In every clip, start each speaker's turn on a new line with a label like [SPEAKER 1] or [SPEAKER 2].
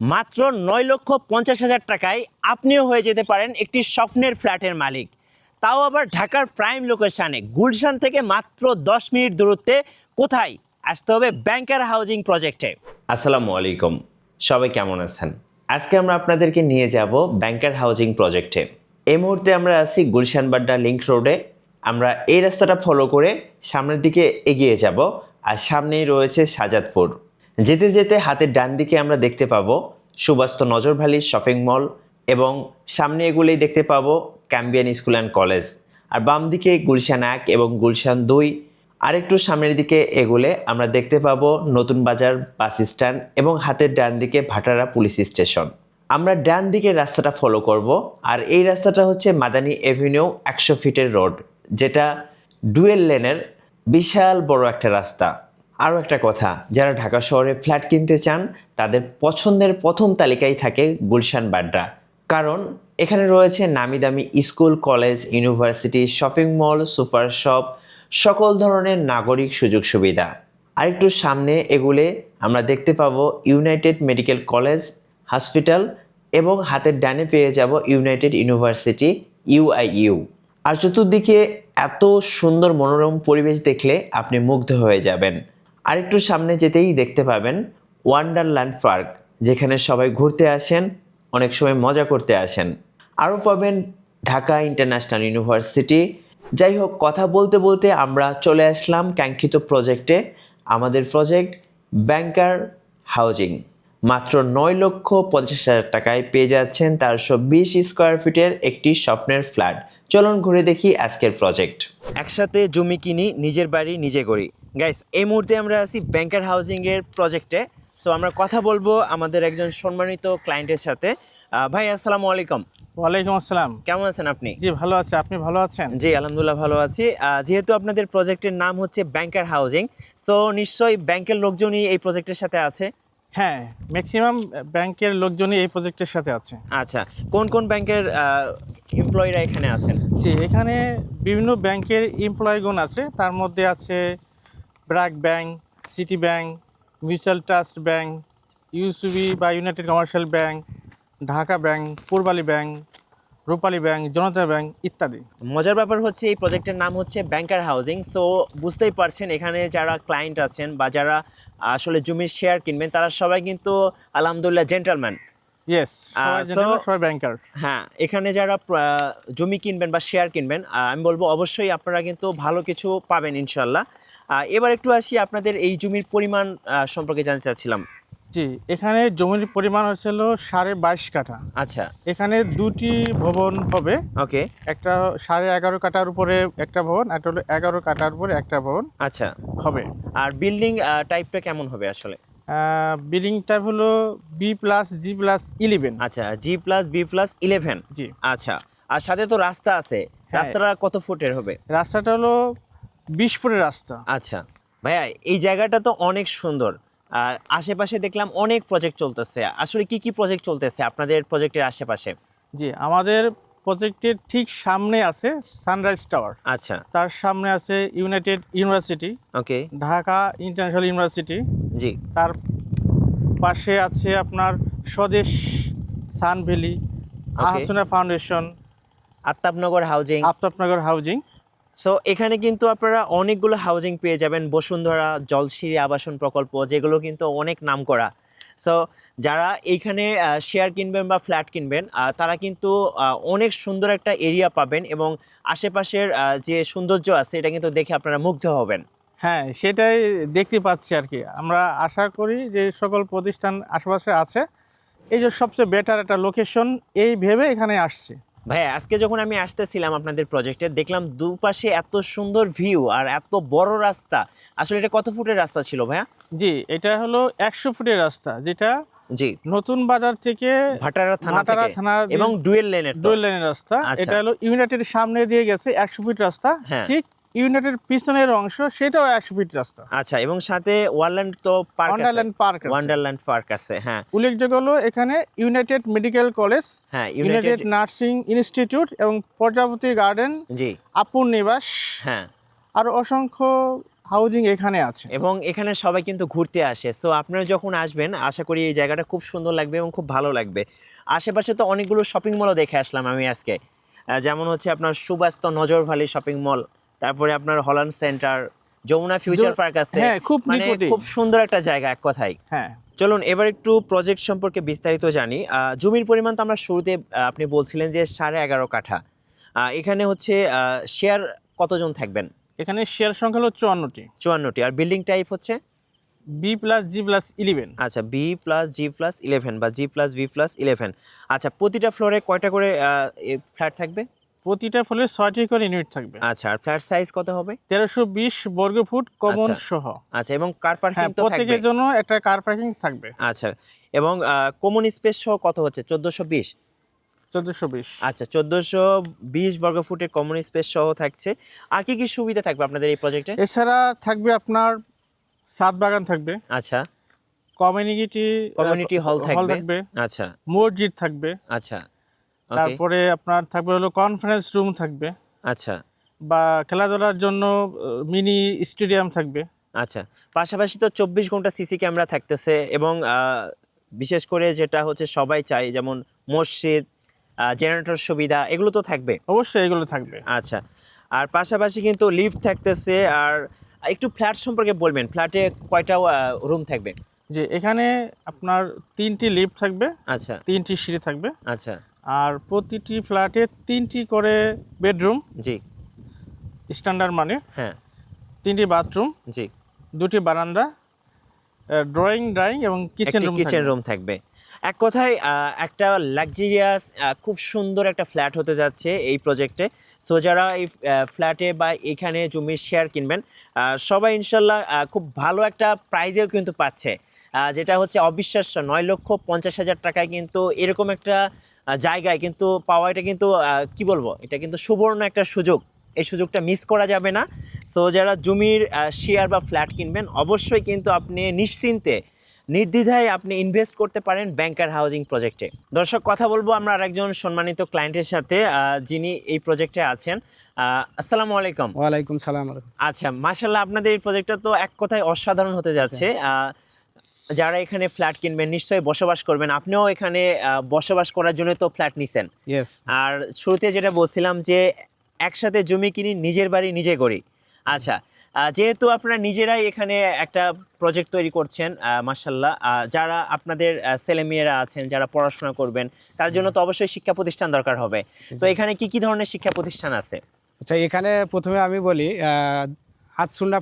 [SPEAKER 1] মাত্র নয় লক্ষ পঞ্চাশ হাজার টাকায় আপনিও হয়ে যেতে পারেন একটি স্বপ্নের ফ্ল্যাটের মালিক। তাও আবার ঢাকার প্রাইম লোকেশানে, গুলশান থেকে মাত্র দশ মিনিট দূরত্বে কোথায়? আসতে হবে ব্যাংকার হাউজিং প্রজেক্টে। আসসালামু আলাইকুম। সবাই কেমন আছেন? আজকে আমরা আপনাদেরকে নিয়ে যাব ব্যাংকার হাউজিং প্রজেক্টে। এই মুহূর্তে আমরা আছি গুলশান বাড্ডা লিঙ্ক রোডে। আমরা এই রাস্তাটা ফলো করে সামনের দিকে এগিয়ে যাব। আর সামনেই রয়েছে সাজাদপুর। যেতে যেতে হাতের ডান দিকে আমরা দেখতে পাবো সুবাস্ত নজর ভ্যালি শপিং মল এবং সামনে এগুলোই দেখতে পাবো ক্যাম্বিয়ান স্কুল অ্যান্ড কলেজ। আর বাম দিকে গুলশান এক এবং গুলশান দুই। আরেকটু সামনের দিকে এগুলে আমরা দেখতে পাবো নতুন বাজার, বাস স্ট্যান্ড এবং হাতের ডান দিকে ভাটারা পুলিশ স্টেশন। আমরা ডান দিকে রাস্তাটা ফলো করব আর এই রাস্তাটা হচ্ছে মাদানী এভিনিউ একশো ফিটের রোড, যেটা ডুয়েল লেনের বিশাল বড় একটা রাস্তা। আরও একটা কথা, যারা ঢাকা শহরে ফ্ল্যাট কিনতে চান, তাদের পছন্দের প্রথম তালিকায় থাকে গুলশান বাড্ডা কারণ এখানে রয়েছে নামি দামি school, college, university, shopping mall, super shop, সকল ধরনের নাগরিক সুযোগ সুবিধা। আরেকটু সামনে এগুলে আমরা দেখতে পাবো ইউনাইটেড মেডিকেল কলেজ, হসপিটাল এবং হাতের ডানে পেয়ে যাব ইউনাইটেড ইউনিভার্সিটি ইউআইইউ আর চতুর্দিকে এত সুন্দর মনোরম পরিবেশ দেখলে আপনি মুগ্ধ হয়ে যাবেন। আরেকটু সামনে যেতেই দেখতে পাবেন ওয়ান্ডারল্যান্ড পার্ক, যেখানে সবাই ঘুরতে আসেন, অনেক সময় মজা করতে আসেন। আরও পাবেন ঢাকা ইন্টারন্যাশনাল ইউনিভার্সিটি। যাই হোক, কথা বলতে বলতে আমরা চলে আসলাম কাঙ্ক্ষিত প্রজেক্টে। আমাদের প্রজেক্ট ব্যাংকার হাউজিং। মাত্র নয় লক্ষ পঞ্চাশ হাজার টাকায় পেয়ে যাচ্ছেন চারশো বিশ স্কোয়ার ফিটের একটি স্বপ্নের ফ্ল্যাট। চলুন ঘুরে দেখি আজকের প্রজেক্ট। একসাথে জমি কিনি, নিজের বাড়ি নিজে করি। গাইস এই মুহূর্তে আমরা আছি ব্যাংকার হাউজিংয়ের প্রজেক্টে সো আমরা কথা বলব আমাদের একজন সম্মানিত ক্লায়েন্টের সাথে। ভাই আসসালামু আলাইকুম।
[SPEAKER 2] ওয়ালাইকুম আসসালাম।
[SPEAKER 1] কেমন আছেন আপনি?
[SPEAKER 2] জি ভালো আছে। আপনি ভালো আছেন?
[SPEAKER 1] জি আলহামদুলিল্লাহ ভালো আছি। যেহেতু আপনাদের প্রজেক্টের নাম হচ্ছে ব্যাংকার হাউজিং সো নিশ্চয়ই ব্যাংকের লোকজনই এই প্রজেক্টের সাথে আছে।
[SPEAKER 2] হ্যাঁ ম্যাক্সিমাম ব্যাংকের লোকজনই এই প্রজেক্টের সাথে আছে।
[SPEAKER 1] আচ্ছা কোন কোন ব্যাংকের এমপ্লয়িরা এখানে আছেন?
[SPEAKER 2] জি এখানে বিভিন্ন ব্যাংকের এমপ্লয়িগণ আছে। তার মধ্যে আছে BRAC bank City Bank Mutual Trust Bank UCB বা United Commercial Bank Dhaka bank Purbali bank Rupali bank Janata bank ইত্যাদি।
[SPEAKER 1] মজার ব্যাপার হচ্ছে এই প্রজেক্টের নাম হচ্ছে ব্যাংকার হাউজিং। সো বুঝতেই পারছেন এখানে যারা ক্লায়েন্ট আছেন বা যারা আসলে জমির শেয়ার কিনবেন তারা সবাই কিন্তু আলহামদুলিল্লাহ জেন্টালম্যান।
[SPEAKER 2] ইয়েস সবাই ব্যাংকার।
[SPEAKER 1] হ্যাঁ এখানে যারা জমি কিনবেন বা শেয়ার কিনবেন আমি বলব অবশ্যই আপনারা কিন্তু ভালো কিছু পাবেন ইনশাল্লাহ। এবার একটু আসি আপনাদের এই জমির পরিমাণ সম্পর্কে জানতে চাচ্ছিলাম।
[SPEAKER 2] জি এখানে জমির পরিমাণ হচ্ছিল সাড়ে বাইশ কাঠা।
[SPEAKER 1] আচ্ছা।
[SPEAKER 2] এখানে দুটি ভবন হবে।
[SPEAKER 1] ওকে।
[SPEAKER 2] একটা সাড়ে এগারো কাটার উপরে একটা ভবন একটা হলো এগারো কাটার উপরে একটা ভবন
[SPEAKER 1] আচ্ছা।
[SPEAKER 2] হবে।
[SPEAKER 1] আর বিল্ডিং টাইপটা কেমন হবে আসলে?
[SPEAKER 2] বিল্ডিং টাইপ হলো B plus G plus eleven
[SPEAKER 1] আচ্ছা G plus B plus eleven
[SPEAKER 2] G.
[SPEAKER 1] আচ্ছা। আর সাথে তো রাস্তা আছে।
[SPEAKER 2] হ্যাঁ।
[SPEAKER 1] রাস্তাটা কত ফুটের হবে?
[SPEAKER 2] রাস্তাটা হলো বিশ ফুটের রাস্তা।
[SPEAKER 1] আচ্ছা। ভাইয়া এই জায়গাটা তো অনেক সুন্দর। আর আশেপাশে দেখলাম অনেক প্রজেক্ট চলতেছে। আসলে কি কি প্রজেক্ট চলতেছে আপনাদের প্রজেক্টের আশেপাশে?
[SPEAKER 2] জি আমাদের প্রজেক্টের ঠিক সামনে আছে সানরাইজ টাওয়ার
[SPEAKER 1] আচ্ছা।
[SPEAKER 2] তার সামনে আছে United University
[SPEAKER 1] okay.
[SPEAKER 2] Dhaka International University
[SPEAKER 1] জি।
[SPEAKER 2] তার পাশে আছে আপনার Swadesh Sun Valley Ahsana foundation.
[SPEAKER 1] Aftabnagar housing.
[SPEAKER 2] Aftabnagar housing.
[SPEAKER 1] So এখানে কিন্তু আপনারা অনেকগুলো হাউজিং পেয়ে যাবেন। বসুন্ধরা, জলসিঁড়ি আবাসন প্রকল্প, যেগুলো কিন্তু অনেক নাম করা সো যারা এইখানে শেয়ার কিনবেন বা ফ্ল্যাট কিনবেন তারা কিন্তু অনেক সুন্দর একটা এরিয়া পাবেন এবং আশেপাশের যে সৌন্দর্য আছে, এটা কিন্তু দেখে আপনারা মুগ্ধ হবেন।
[SPEAKER 2] হ্যাঁ সেটাই দেখতে পাচ্ছি আর কি। আমরা আশা করি যে সকল প্রতিষ্ঠান আশেপাশে আছে। এই যে সবচেয়ে বেটার একটা লোকেশন এই ভেবে এখানে আসছে।
[SPEAKER 1] ভাইয়া আজকে যখন আমি আসতেছিলাম আপনাদের প্রজেক্টে দেখলাম দুপাশে এত সুন্দর ভিউ আর এত বড় রাস্তা। আসলে এটা কত ফুটের রাস্তা ছিল ভাইয়া?
[SPEAKER 2] জি এটা হলো একশো ফুটের রাস্তা যেটা
[SPEAKER 1] জি।
[SPEAKER 2] নতুন বাজার থেকে
[SPEAKER 1] ভাটারা থানা
[SPEAKER 2] ভাটারা থানা
[SPEAKER 1] এবং ডুয়েল লেনের
[SPEAKER 2] ডুয়েল লেনের রাস্তা।
[SPEAKER 1] আচ্ছা।
[SPEAKER 2] এটা হলো ইউনাইটেড সামনে দিয়ে গেছে একশো ফুট রাস্তা।
[SPEAKER 1] হ্যাঁ।
[SPEAKER 2] ঠিক ইউনাইটেড পিছনের অংশ সেটাও একশো ফিট রাস্তা।
[SPEAKER 1] আচ্ছা এবং সাথে ওয়ারল্যান্ড তো park
[SPEAKER 2] Wonderland park
[SPEAKER 1] Wonderland park আছে হ্যাঁ।
[SPEAKER 2] উল্লেখযোগ্য হলো এখানে ইউনাইটেড মেডিকেল কলেজ
[SPEAKER 1] হ্যাঁ
[SPEAKER 2] ইউনাইটেড নার্সিং ইনস্টিটিউট এবং প্রজাপতি গার্ডেন
[SPEAKER 1] জি।
[SPEAKER 2] আপুর নিবাস
[SPEAKER 1] হ্যাঁ।
[SPEAKER 2] আর অসংখ্য হাউজিং এখানে আছে।
[SPEAKER 1] এবং এখানে সবাই কিন্তু ঘুরতে আসে। সো আপনারা যখন আসবেন আশা করি এই জায়গাটা খুব সুন্দর লাগবে এবং খুব ভালো লাগবে। আশেপাশে তো অনেকগুলো শপিং মলও দেখে আসলাম আমি আজকে। যেমন হচ্ছে আপনার সুবাস্ত নজর ভ্যালি শপিং মল তারপরে আপনার Holland Centre Jamuna Future Park আছে।
[SPEAKER 2] হ্যাঁ খুব
[SPEAKER 1] মানে খুব সুন্দর একটা জায়গা এক কথায়।
[SPEAKER 2] হ্যাঁ।
[SPEAKER 1] চলুন এবার একটু প্রজেক্ট সম্পর্কে বিস্তারিত জানি। জমির পরিমাণ তো আমরা শুরুতে আপনি বলছিলেন যে সাড়ে এগারো কাঠা। এখানে হচ্ছে শেয়ার কতজন থাকবেন?
[SPEAKER 2] এখানে শেয়ার সংখ্যা হলো চুয়ান্নটি।
[SPEAKER 1] চুয়ান্নটি। আর বিল্ডিং টাইপ হচ্ছে?
[SPEAKER 2] B plus G plus eleven
[SPEAKER 1] আচ্ছা B plus G plus eleven বা G plus B plus eleven আচ্ছা প্রতিটা ফ্লোরে কয়টা করে ফ্ল্যাট থাকবে?
[SPEAKER 2] প্রতিটা ফলে ছয়টি করে ইউনিট থাকবে।
[SPEAKER 1] আচ্ছা আর ফ্ল্যাট সাইজ কত হবে?
[SPEAKER 2] তেরোশো বিশ বর্গ ফুট কমন
[SPEAKER 1] আচ্ছা।
[SPEAKER 2] সহ।
[SPEAKER 1] আচ্ছা এবং কার পার্কিং
[SPEAKER 2] হ্যাঁ
[SPEAKER 1] তো থাকবে?
[SPEAKER 2] প্রত্যেকের জন্য একটা কার পার্কিং থাকবে।
[SPEAKER 1] আচ্ছা এবং কমন স্পেস সহ কত হচ্ছে? চোদ্দোশো বিশ?
[SPEAKER 2] চোদ্দশো বিশ।
[SPEAKER 1] আচ্ছা চোদ্দোশো বিশ বর্গ ফুটের কমন স্পেস সহ থাকছে। আর কি কি সুবিধা থাকবে আপনাদের এই প্রজেক্টে
[SPEAKER 2] এছাড়া থাকবে আপনার সাত বাগান থাকবে।
[SPEAKER 1] আচ্ছা।
[SPEAKER 2] কমিউনিটি
[SPEAKER 1] কমিউনিটি হল থাকবে। আচ্ছা।
[SPEAKER 2] মসজিদ থাকবে।
[SPEAKER 1] আচ্ছা।
[SPEAKER 2] তারপরে আপনার থাকবে হলো কনফারেন্স রুম থাকবে।
[SPEAKER 1] আচ্ছা।
[SPEAKER 2] বা খেলাধুলার জন্য মিনি স্টেডিয়াম থাকবে।
[SPEAKER 1] আচ্ছা। পাশাপাশি তো চব্বিশ ঘণ্টা সিসি ক্যামেরা থাকতেছে এবং বিশেষ করে যেটা হচ্ছে সবাই চাই যেমন মসজিদ জেনারেটর সুবিধা এগুলো তো থাকবে?
[SPEAKER 2] অবশ্যই এগুলো থাকবে।
[SPEAKER 1] আচ্ছা। আর পাশাপাশি কিন্তু লিফট থাকতেছে আর একটু ফ্ল্যাট সম্পর্কে বলবেন ফ্ল্যাটে কয়টা রুম থাকবে?
[SPEAKER 2] যে এখানে আপনার তিনটি লিফট থাকবে
[SPEAKER 1] আচ্ছা।
[SPEAKER 2] তিনটি সিঁড়ি থাকবে।
[SPEAKER 1] আচ্ছা।
[SPEAKER 2] আর প্রতিটি ফ্ল্যাটে তিনটি করে বেডরুম
[SPEAKER 1] জি।
[SPEAKER 2] স্ট্যান্ডার্ড মানে।
[SPEAKER 1] হ্যাঁ।
[SPEAKER 2] তিনটি বাথরুম
[SPEAKER 1] জি।
[SPEAKER 2] দুটি বারান্দা ড্রয়িং ড্রাইং এবং কিচেন রুম
[SPEAKER 1] কিচেন রুম থাকবে। এক কথায় একটা লাক্সারিয়াস খুব সুন্দর একটা ফ্ল্যাট হতে যাচ্ছে এই প্রজেক্টে সো যারা এই ফ্ল্যাটে বা এখানে জমির শেয়ার কিনবেন সবাই ইনশাল্লাহ খুব ভালো একটা প্রাইজেও কিন্তু পাচ্ছে। যেটা হচ্ছে অবিশ্বাস্য নয় লক্ষ পঞ্চাশ হাজার টাকায় কিন্তু এরকম একটা জায়গায় কিন্তু পাওয়া এটা কিন্তু কি বলব এটা কিন্তু সুবর্ণ একটা সুযোগ। এই সুযোগটা মিস করা যাবে না। সো যারা জমির শেয়ার বা ফ্ল্যাট কিনবেন অবশ্যই কিন্তু আপনি নিশ্চিন্তে নির্দ্বিধায় আপনি ইনভেস্ট করতে পারেন ব্যাংকার হাউজিং প্রজেক্টে দর্শক কথা বলব আমরা আরেকজন সম্মানিত ক্লায়েন্টের সাথে যিনি এই প্রজেক্টে আছেন। আসসালামু আলাইকুম।
[SPEAKER 3] ওয়ালাইকুম সালাম।
[SPEAKER 1] আচ্ছা মাশাল্লাহ আপনাদের এই প্রজেক্টটা তো এক কথায় অসাধারণ হতে যাচ্ছে। আহ, যারা এখানে ফ্ল্যাট কিনবেন নিশ্চয়ই বসবাস করবেন। আপনিও এখানে বসবাস করার জন্য তো ফ্ল্যাট নিছেন।
[SPEAKER 3] ইয়েস
[SPEAKER 1] আর শুরুতে যেটা বলছিলাম যে একসাথে জমি কিনি নিজের বাড়ি নিজে করি। আচ্ছা যেহেতু আপনারা নিজেরাই এখানে একটা প্রজেক্ট তৈরি করছেন মাসাল্লাহ যারা আপনাদের ছেলেমেয়েরা আছেন যারা পড়াশোনা করবেন তার জন্য তো অবশ্যই শিক্ষা প্রতিষ্ঠান দরকার হবে। তো এখানে কি কি ধরনের শিক্ষা প্রতিষ্ঠান আছে?
[SPEAKER 3] আচ্ছা এখানে প্রথমে আমি বলি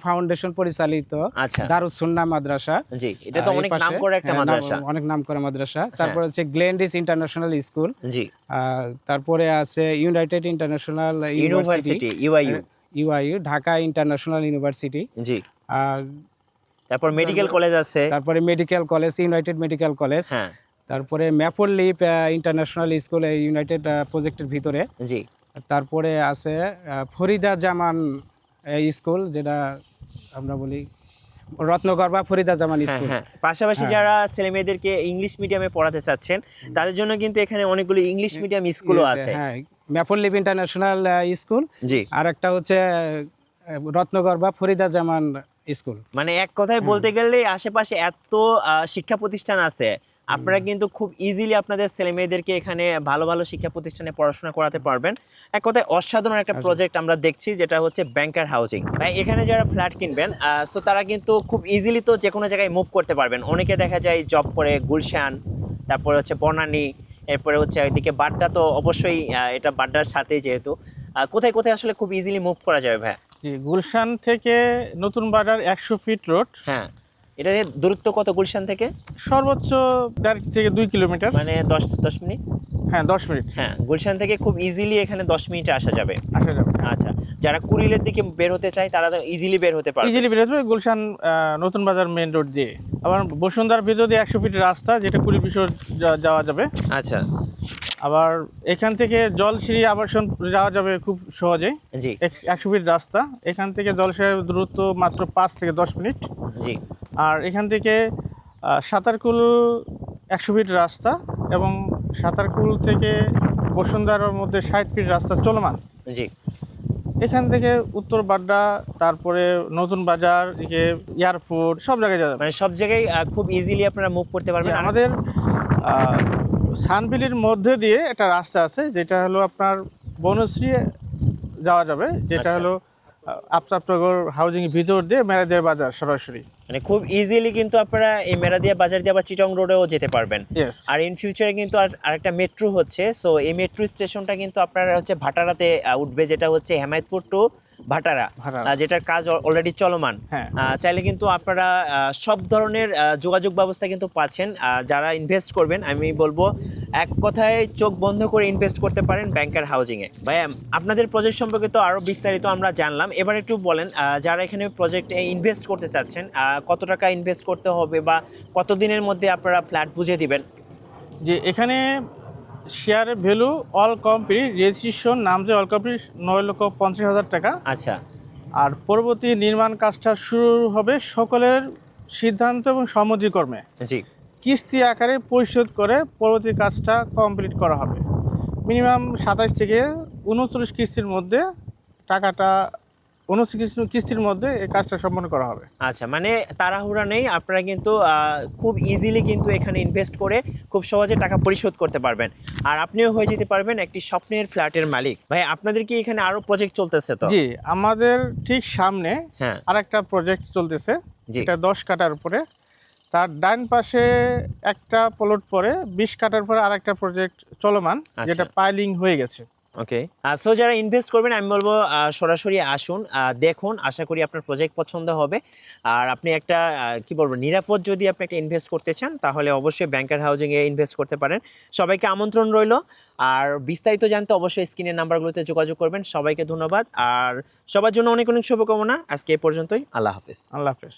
[SPEAKER 3] ফাউন্ডেশন পরিচালিত
[SPEAKER 1] আচ্ছা।
[SPEAKER 3] দারুসুন্না মাদ্রাসা।
[SPEAKER 1] জি এটা তো অনেক নাম করে একটা
[SPEAKER 3] হ্যাঁ,
[SPEAKER 1] মাদ্রাসা।
[SPEAKER 3] অনেক নাম করা মাদ্রাসা তারপর হচ্ছে গ্লেন্ডিস ইন্টারন্যাশনাল স্কুল।
[SPEAKER 1] জি।
[SPEAKER 3] তারপরে আছে United International
[SPEAKER 1] University. UIU
[SPEAKER 3] UIU Dhaka International University.
[SPEAKER 1] জি। তারপর মেডিকেল কলেজ আছে।
[SPEAKER 3] তারপরে medical college United Medical College
[SPEAKER 1] হ্যাঁ।
[SPEAKER 3] তারপরে Maple Leaf International School United প্রজেক্টের ভিতরে।
[SPEAKER 1] জি।
[SPEAKER 3] তারপরে আছে ফরিদা জামান স্কুল যেটা আমরা বলি রত্নগর বা ফরিদা জামান
[SPEAKER 1] হ্যাঁ
[SPEAKER 3] স্কুল।
[SPEAKER 1] হ্যাঁ। পাশাপাশি যারা ছেলে মেয়েদেরকে ইংলিশ মিডিয়ামে পড়াতে চাচ্ছেন তাদের জন্য কিন্তু এখানে অনেকগুলো ইংলিশ মিডিয়াম স্কুলও আছে।
[SPEAKER 3] হ্যাঁ ম্যাপল লিভ ইন্টারন্যাশনাল স্কুল।
[SPEAKER 1] জি।
[SPEAKER 3] আর একটা হচ্ছে আহ, রত্নগর বা ফরিদা জামান স্কুল।
[SPEAKER 1] মানে এক কথায় বলতে গেলে আশেপাশে এত শিক্ষা প্রতিষ্ঠান আছে আপনারা কিন্তু খুব ইজিলি আপনাদের ছেলে মেয়েদেরকে এখানে ভালো ভালো শিক্ষা প্রতিষ্ঠানে পড়াশোনা করাতে পারবেন। এক কথায় অসাধারণ একটা প্রজেক্ট আমরা দেখছি যেটা হচ্ছে ব্যাংকার হাউজিং এখানে যারা ফ্ল্যাট কিনবেন সো তারা কিন্তু খুব ইজিলি তো যে কোনো জায়গায় মুভ করতে পারবেন। অনেকে দেখা যায় জব করে গুলশান তারপরে হচ্ছে বনানী এরপরে হচ্ছে ওইদিকে বাড্ডা তো অবশ্যই এটা বাড্ডার সাথেই যেহেতু। কোথায় কোথায় আসলে খুব ইজিলি মুভ করা যাবে ভাই?
[SPEAKER 2] জি গুলশান থেকে নতুন বাজার একশো ফিট রোড
[SPEAKER 1] হ্যাঁ। এটা দূরত্ব কত গুলশান থেকে?
[SPEAKER 2] সর্বোচ্চ দেড় থেকে দুই কিলোমিটার।
[SPEAKER 1] মানে দশ দশ মিনিট?
[SPEAKER 2] হ্যাঁ দশ মিনিট।
[SPEAKER 1] হ্যাঁ গুলশান থেকে খুব ইজিলি এখানে দশ মিনিটে আসা যাবে।
[SPEAKER 2] আসা যাবে।
[SPEAKER 1] আচ্ছা যারা কুড়িলের দিকে বের হতে চায় তারা তো ইজিলি বের হতে পারে
[SPEAKER 2] ইজিলি বেরোতে হবে গুলশান নতুন বাজার মেন রোড দিয়ে। আবার বসুন্ধার ভিতর দিয়ে একশো ফিট রাস্তা যেটা কুড়ি বিশর যাওয়া যাবে।
[SPEAKER 1] আচ্ছা।
[SPEAKER 2] আবার এখান থেকে জলসিঁড়ি আবাসন যাওয়া যাবে খুব সহজে।
[SPEAKER 1] জি।
[SPEAKER 2] একশো ফিট রাস্তা। এখান থেকে জলসাহের দূরত্ব মাত্র পাঁচ থেকে দশ মিনিট।
[SPEAKER 1] জি।
[SPEAKER 2] আর এখান থেকে সাঁতারকুল একশো ফিট রাস্তা এবং সাঁতারকুল থেকে বসুন্ধারার মধ্যে ষাট ফিট রাস্তা চলমান।
[SPEAKER 1] জি।
[SPEAKER 2] এখান থেকে উত্তর বাড্ডা তারপরে নতুন বাজার এদিকে এয়ারপোর্ট সব জায়গায় যাবে।
[SPEAKER 1] মানে সব জায়গায় খুব ইজিলি আপনারা মুভ করতে পারবেন।
[SPEAKER 2] আমাদের সানবিলির মধ্যে দিয়ে একটা রাস্তা আছে যেটা হলো আপনার বনশ্রী যাওয়া যাবে যেটা
[SPEAKER 1] আচ্ছা।
[SPEAKER 2] হলো আপসাপনগর হাউজিং ভিতর দিয়ে মেরাদের বাজার সরাসরি।
[SPEAKER 1] মানে খুব ইজিলি কিন্তু আপনারা এই মেরাদিয়া বাজার দিয়ে আবার চিটং রোডেও যেতে পারবেন। আর ইন ফিউচারে কিন্তু আর আরেকটা মেট্রো হচ্ছে সো এই মেট্রো স্টেশনটা কিন্তু আপনারা হচ্ছে ভাটারাতে উঠবে যেটা হচ্ছে হেমায়তপুর টু ভাটারা। যেটার কাজ অলরেডি চলমান।
[SPEAKER 2] হ্যাঁ।
[SPEAKER 1] চাইলে কিন্তু আপনারা সব ধরনের যোগাযোগ ব্যবস্থা কিন্তু পাচ্ছেন যারা ইনভেস্ট করবেন আমি বলব এক কথায় চোখ বন্ধ করে ইনভেস্ট করতে পারেন ব্যাংকার হাউজিংয়ে ভাই আপনাদের প্রজেক্ট সম্পর্কে তো আরও বিস্তারিত আমরা জানলাম। এবার একটু বলেন আহ, যারা এখানে প্রজেক্টে ইনভেস্ট করতে চাচ্ছেন কত টাকা ইনভেস্ট করতে হবে বা কত দিনের মধ্যে আপনারা ফ্ল্যাট বুঝে দিবেন?
[SPEAKER 2] যে এখানে share value all complete registration নাম যে অল কমপ্লিট নয় লক্ষ পঞ্চাশ হাজার টাকা।
[SPEAKER 1] আচ্ছা।
[SPEAKER 2] আর পরবর্তী নির্মাণ কাজটা শুরু হবে সকলের সিদ্ধান্ত এবং সম্মতিক্রমে
[SPEAKER 1] জি।
[SPEAKER 2] কিস্তি আকারে পরিশোধ করে পরবর্তী কাজটা কমপ্লিট করা হবে। মিনিমাম সাতাশ থেকে উনচল্লিশ কিস্তির মধ্যে টাকাটা কিস্তি- কিস্তির মধ্যে এই কাজটা সম্পন্ন করা হবে।
[SPEAKER 1] আচ্ছা মানে তাড়াহুড়া নেই আপনারা কিন্তু খুব ইজিলি কিন্তু এখানে ইনভেস্ট করে খুব সহজে টাকা পরিশোধ করতে পারবেন। আর আপনিও হয়ে যেতে পারবেন একটি স্বপ্নের ফ্ল্যাটের মালিক। ভাই আপনাদের কি এখানে আরও প্রজেক্ট চলতেছে তো?
[SPEAKER 2] জি আমাদের ঠিক সামনে
[SPEAKER 1] হ্যাঁ।
[SPEAKER 2] আরেকটা প্রজেক্ট চলতেছে। এটা দশ কাটার উপরে। তার ডান পাশে একটা প্লট পরে বিশ কাটার পরে আরেকটা প্রজেক্ট চলমান
[SPEAKER 1] আচ্ছা।
[SPEAKER 2] যেটা পাইলিং হয়ে গেছে।
[SPEAKER 1] ওকে সো যারা ইনভেস্ট করবেন আমি বলব সরাসরি আসুন দেখুন আশা করি আপনার প্রজেক্ট পছন্দ হবে। আর আপনি একটা কি বলব নিরাপদ যদি আপনি একটা ইনভেস্ট করতে চান তাহলে অবশ্যই ব্যাংকার হাউজিংয়ে ইনভেস্ট করতে পারেন। সবাইকে আমন্ত্রণ রইল। আর বিস্তারিত জানতে অবশ্যই স্ক্রিনের নাম্বারগুলোতে যোগাযোগ করবেন। সবাইকে ধন্যবাদ। আর সবার জন্য অনেক অনেক শুভকামনা। আজকে এ পর্যন্তই। আল্লাহ হাফিজ।
[SPEAKER 2] আল্লাহ হাফেজ।